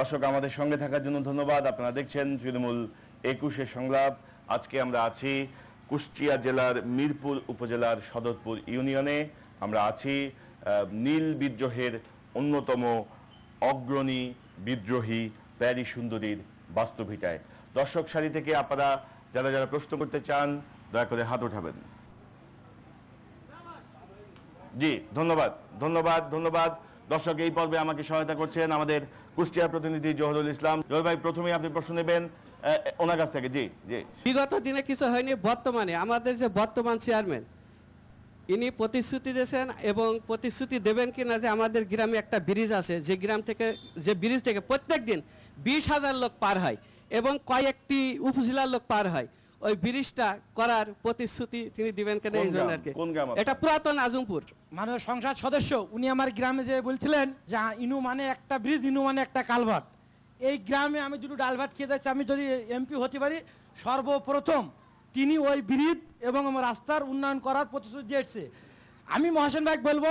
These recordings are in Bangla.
দর্শক, আমাদের সঙ্গে থাকার জন্য ধন্যবাদ। আপনারা দেখছেন তৃণমূল একুশের সংলাপ। আজকে আমরা আছি কুষ্টিয়া জেলার মিরপুর উপজেলার সদরপুর ইউনিয়নে। আমরা আছি নীল বিদ্রোহের অন্যতম অগ্রণী বিদ্রোহী প্যারি সুন্দরীর বাস্তবিতায় দর্শক সারি থেকে আপনারা যারা যারা প্রশ্ন করতে চান, দয়া করে হাত উঠাবেন জি, ধন্যবাদ ধন্যবাদ ধন্যবাদ। দর্শক, এই পর্বে আমাকে সহায়তা করছেন আমাদের কুষ্টিয়া প্রতিনিধি জহরুল ইসলাম। জহর ভাই, প্রথমেই আপনি প্রশ্ন নেবেন ওনার কাছ থেকে। জি জি। বিগত দিনে কিছু হয়নি, বর্তমানে আমাদের যে বর্তমান চেয়ারম্যান, ইনি প্রতিশ্রুতি দিয়েছেন এবং প্রতিশ্রুতি দেবেন কিনা যে আমাদের গ্রামে একটা ব্রিজ আছে, যে গ্রাম থেকে, যে ব্রিজ থেকে প্রত্যেক দিন বিশ হাজার লোক পার হয় এবং কয়েকটি উপজেলার লোক পার হয়। ওই ব্রিজটা করার প্রতিশ্রুতি তিনি দিবেন কিনা এই জন্য? আর কি? এটা পুরাতন আজমপুর মাননীয় সংসদ সদস্য উনি আমার গ্রামে যে বলছিলেন যে ইনু মানে একটা ব্রিজ ইনু মানে একটা কালভার্ট। এই গ্রামে আমি দুটো ডাল ভাত খেয়ে যাচ্ছি। আমি যদি এমপি হতে পারি সর্বপ্রথম তিনি ওই ব্রিজ এবং আমার রাস্তার উন্নয়ন করার প্রতিশ্রুতি দিয়েছে। আমি মহাসেন ভাই বলব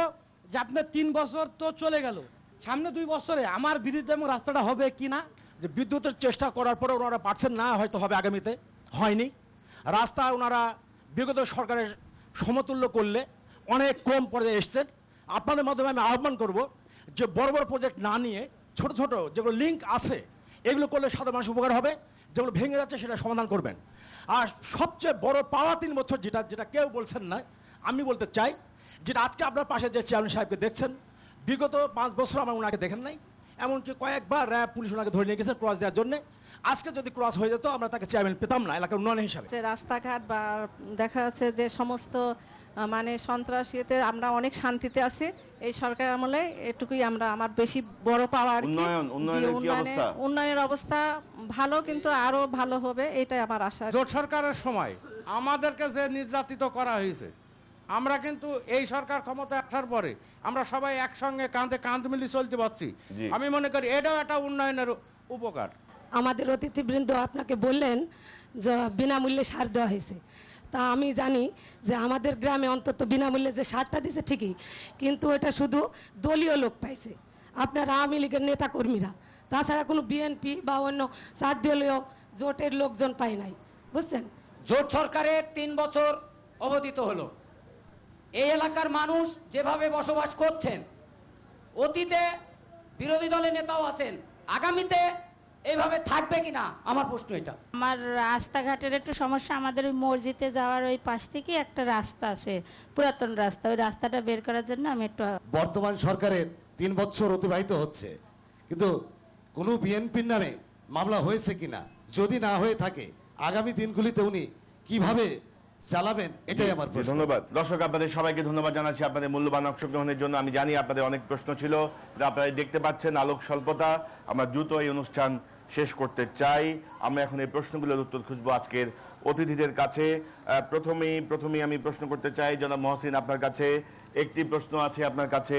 যে আপনার তিন বছর তো চলে গেল। সামনে দুই বছরে আমার ব্রিজ এবং রাস্তাটা হবে কি না? যে বিদ্যুতের চেষ্টা করার পরে ওনারা পারছেন না হয়তো হবে আগামীতে। হয়নি। রাস্তা ওনারা বিগত সরকারের সমতুল্য করলে অনেক কম পর্যায়ে এসছেন। আপনাদের মাধ্যমে আমি আহ্বান করব যে বড় বড় প্রজেক্ট না নিয়ে ছোট ছোট যেগুলো লিঙ্ক আছে, এগুলো করলে সাধারণ মানুষ উপকার হবে, যেগুলো ভেঙে যাচ্ছে সেটা সমাধান করবেন। আর সবচেয়ে বড় পাওয়া তিন বছর যেটা যেটা কেউ বলছেন না, আমি বলতে চাই, যেটা আজকে আপনার পাশে যে চেয়ারম্যান সাহেবকে দেখছেন, বিগত পাঁচ বছর আমার ওনাকে দেখেন নাই। এমনকি কয়েকবার র্যাব পুলিশ ওনাকে ধরে নিয়ে গেছে ক্রস দেওয়ার জন্য। আজকে যদি ক্রস হয়ে যেত আমরা তাকে চেয়ারম্যান পেতাম না এলাকার উন্নয়ন হিসাবে। যে রাস্তাঘাট বা দেখা যাচ্ছে যে সমস্ত মানে সন্ত্রাসীতে আমরা অনেক শান্তিতে আছি এই সরকার আমলে এটুকুই আমরা আমার বেশি বড় পাওয়া আর কি। উন্নয়ন, জি, উন্নয়নের উন্নয়নে- অবস্থা? উন্নয়নের অবস্থা ভালো কিন্তু আরও ভালো হবে এটাই আমার আশা। জোট সরকারের সময় আমাদেরকে যে নির্যাতিত করা হয়েছে আমরা কিন্তু এই সরকার ক্ষমতায় আসার পরে আমরা সবাই একসঙ্গে কাঁধে কাঁধ মিলিয়ে চলতে পারছি। আমি মনে করি এটাও একটা উন্নয়নের উপকার। আমাদের অতিথিবৃন্দ আপনাকে বললেন যে বিনামূল্যে সার দেওয়া হয়েছে। তা আমি জানি যে আমাদের গ্রামে অন্তত বিনামূল্যে যে সারটা দিছে ঠিকই কিন্তু এটা শুধু দলীয় লোক পাইছে। আপনার আওয়ামী লীগের নেতাকর্মীরা। তাছাড়া কোনো বিএনপি বা অন্য চার দলীয় জোটের লোকজন পায় নাই। বুঝছেন? জোট সরকারের তিন বছর অবদিত হলো। এই এলাকার মানুষ যেভাবে বসবাস করছেন অতীতে বিরোধী দলের নেতাও আছেন আগামীতে এইভাবে থাকবে কিনা? আমার প্রশ্ন এটা। আমার রাস্তাঘাটের একটু সমস্যা আমাদের ওই মসজিদে যাওয়ার ওই পাশ থেকে একটা রাস্তা আছে পুরাতন রাস্তা। ওই রাস্তাটা বের করার জন্য আমি একটু বর্তমান সরকারের তিন বছর অতিবাহিত হচ্ছে কিন্তু কোনো বিএনপির নামে মামলা হয়েছে কিনা যদি না হয়ে থাকে আগামী দিনগুলিতে উনি কীভাবে চালাবেন এটাই আমার প্রশ্ন। ধন্যবাদ। দর্শক আপনাদের সবাইকে ধন্যবাদ জানাচ্ছি আপনাদের মূল্যবান অংশগ্রহণের জন্য। আমি জানি আপনাদের অনেক প্রশ্ন ছিল আপনারা দেখতে পাচ্ছেন আলোক স্বল্পতা। আমরা দ্রুত এই অনুষ্ঠান শেষ করতে চাই। আমরা এখন এই প্রশ্নগুলোর উত্তর খুঁজবো আজকের অতিথিদের কাছে। প্রথমেই প্রথমেই আমি প্রশ্ন করতে চাই জনাব মহসিন আপনার কাছে একটি প্রশ্ন আছে আপনার কাছে।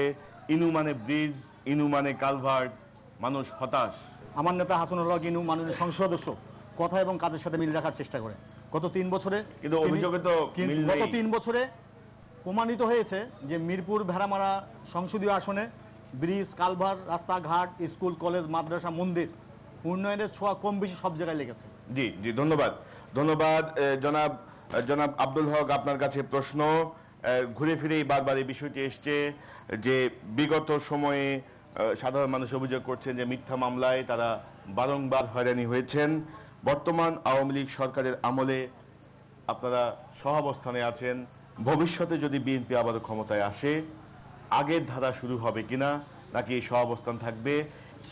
ইনু মানে ব্রিজ ইনু মানে কালভার্ট মানুষ হতাশ। আমার নেতা হাসানুল্লাহ গিনু মাননীয় সংসদ সদস্য। কথা এবং কাজের সাথে মিল রাখার চেষ্টা করে। গত তিন বছরে কিন্তু অভিযোগে তো গত তিন বছরে প্রমাণিত হয়েছে যে মিরপুর ভেড়ামারা সংসদীয় আসনে ব্রিজ কালভার রাস্তাঘাট স্কুল কলেজ মাদ্রাসা মন্দির উন্নয়নের ছোঁয়া কম বেশি সব জায়গায় লেগেছে। জি জি ধন্যবাদ। ধন্যবাদ জনাব জনাব আব্দুল হক আপনার কাছে প্রশ্ন। ঘুরে ফিরেই বারবার এই বিষয়টি এসছে যে বিগত সময়ে সাধারণ মানুষ অভিযোগ করছেন যে মিথ্যা মামলায় তারা বারংবার হয়রানি হয়েছেন। বর্তমান আওয়ামী লীগ সরকারের আমলে আপনারা সহাবস্থানে আছেন। ভবিষ্যতে যদি বিএনপি আবারও ক্ষমতায় আসে আগের ধারা শুরু হবে কিনা নাকি এই সহাবস্থান থাকবে?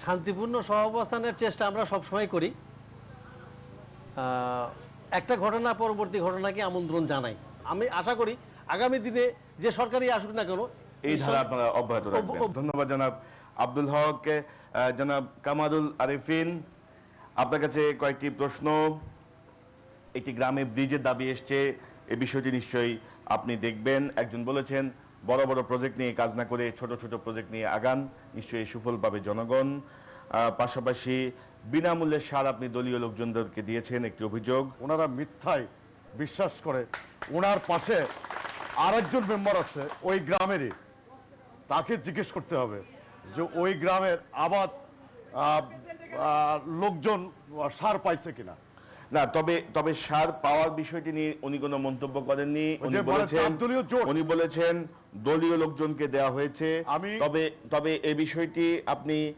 শান্তিপূর্ণ সহাবস্থানের চেষ্টা আমরা সবসময় করি। একটা ঘটনা পরবর্তী ঘটনাকে আমন্ত্রণ জানাই। আমি আশা করি আগামী দিনে যে সরকারই আসুক না কেন এই ধারা আপনারা অব্যাহত রাখবেন। ধন্যবাদ জনাব আব্দুল হক জনাব কামারুল আরিফিন। আপনার কাছে কয়েকটি প্রশ্ন। একটি গ্রামে ব্রিজের দাবি এসছে, এ বিষয়টি নিশ্চয়ই আপনি দেখবেন। একজন বলেছেন, বড় বড় প্রজেক্ট নিয়ে কাজ না করে ছোট ছোট প্রজেক্ট নিয়ে আগান, নিশ্চয়ই সুফল পাবে জনগণ। পাশাপাশি বিনামূল্যে সার আপনি দলীয় লোকজনদেরকে দিয়েছেন একটি অভিযোগ। ওনারা মিথ্যায় বিশ্বাস করে ওনার পাশে আরেকজন মেম্বার আছে, ওই গ্রামেরই। তাকে জিজ্ঞেস করতে হবে যে ওই গ্রামের আবাদ লোকজন সার পাইছে কিনা? না তবে তবে সার পাওয়ার বিষয়টি নিয়ে উনি কোনো মন্তব্য করেননি। উনি বলেছেন উনি বলেছেন দলীয় লোকজনকে দেওয়া হয়েছে। আমি- তবে তবে এই বিষয়টি আপনি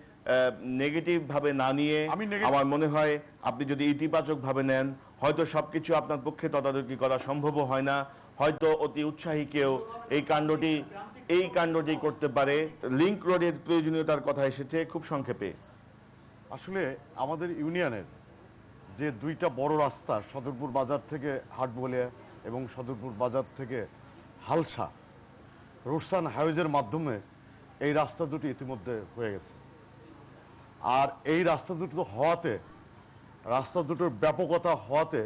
নেগেটিভ ভাবে না নিয়ে আমার মনে হয় আপনি যদি ইতিবাচক ভাবে নেন হয়তো সবকিছু আপনার পক্ষে তদারকি করা সম্ভব হয় না। হয়তো অতি উৎসাহী কেউ এই কাণ্ডটি এই কাণ্ডটি করতে পারে। লিংক রোডের প্রয়োজনীয়তার কথা এসেছে খুব সংক্ষেপে। আসলে আমাদের ইউনিয়নের যে দুইটা বড় রাস্তা, সদরপুর বাজার থেকে হাটবলিয়া এবং সদরপুর বাজার থেকে হালসা রোডসান হাইওয়েজের মাধ্যমে এই রাস্তা দুটি ইতিমধ্যে হয়ে গেছে। আর এই রাস্তা দুটো হওয়াতে, রাস্তা দুটোর ব্যাপকতা হওয়াতে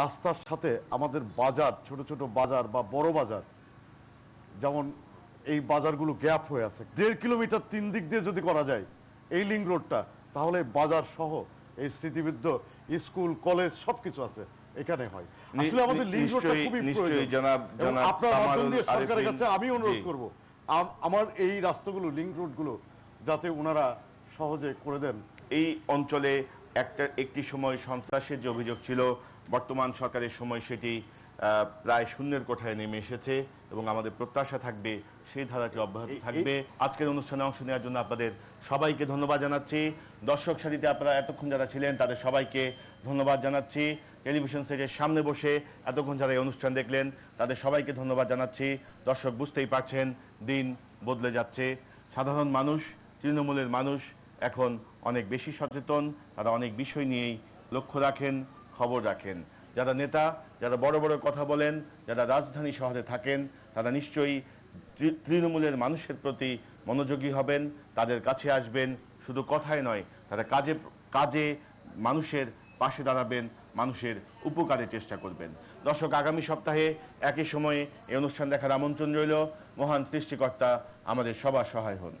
রাস্তার সাথে আমাদের বাজার, ছোট ছোট বাজার বা বড় বাজার, যেমন এই বাজারগুলো গ্যাপ হয়ে আছে। দেড় কিলোমিটার তিন দিক দিয়ে যদি করা যায়, এই লিঙ্ক রোডটা তাহলে বাজার সহ এই স্মৃতিবিদ্ধ স্কুল কলেজ সবকিছু আছে এখানে হয়। আসলে আমাদের লিঙ্ক রোডটা খুবই প্রয়োজন। জনাব- এবং জনাব আপনার মাধ্যম দিয়ে সরকারের কাছে আমি অনুরোধ করব আমার এই রাস্তাগুলো লিঙ্ক রোডগুলো যাতে ওনারা সহজে করে দেন। এই অঞ্চলে একটা একটি সময় সন্ত্রাসের যে অভিযোগ ছিল বর্তমান সরকারের সময় সেটি আহ, প্রায় শূন্যের কোঠায় নেমে এসেছে এবং আমাদের প্রত্যাশা থাকবে সেই ধারাটি অব্যাহত থাকবে। আজকের অনুষ্ঠানে অংশ নেওয়ার জন্য আপনাদের সবাইকে ধন্যবাদ জানাচ্ছি। দর্শক সারিতে আপনারা এতক্ষণ যারা ছিলেন, তাদের সবাইকে ধন্যবাদ জানাচ্ছি। টেলিভিশন সেটের সামনে বসে এতক্ষণ যারা এই অনুষ্ঠান দেখলেন, তাদের সবাইকে ধন্যবাদ জানাচ্ছি। দর্শক বুঝতেই পারছেন, দিন বদলে যাচ্ছে। সাধারণ মানুষ, তৃণমূলের মানুষ এখন অনেক বেশি সচেতন, তারা অনেক বিষয় নিয়েই লক্ষ্য রাখেন, খবর রাখেন। যারা নেতা, যারা বড় বড় কথা বলেন, যারা রাজধানী শহরে থাকেন, তারা নিশ্চয়ই তৃণমূলের মানুষের প্রতি মনোযোগী হবেন, তাদের কাছে আসবেন, শুধু কথায় নয় তারা কাজে কাজে মানুষের পাশে দাঁড়াবেন, মানুষের উপকারের চেষ্টা করবেন। দর্শক, আগামী সপ্তাহে একই সময়ে এই অনুষ্ঠান দেখার আমন্ত্রণ রইল। মহান সৃষ্টিকর্তা আমাদের সবার সহায় হন।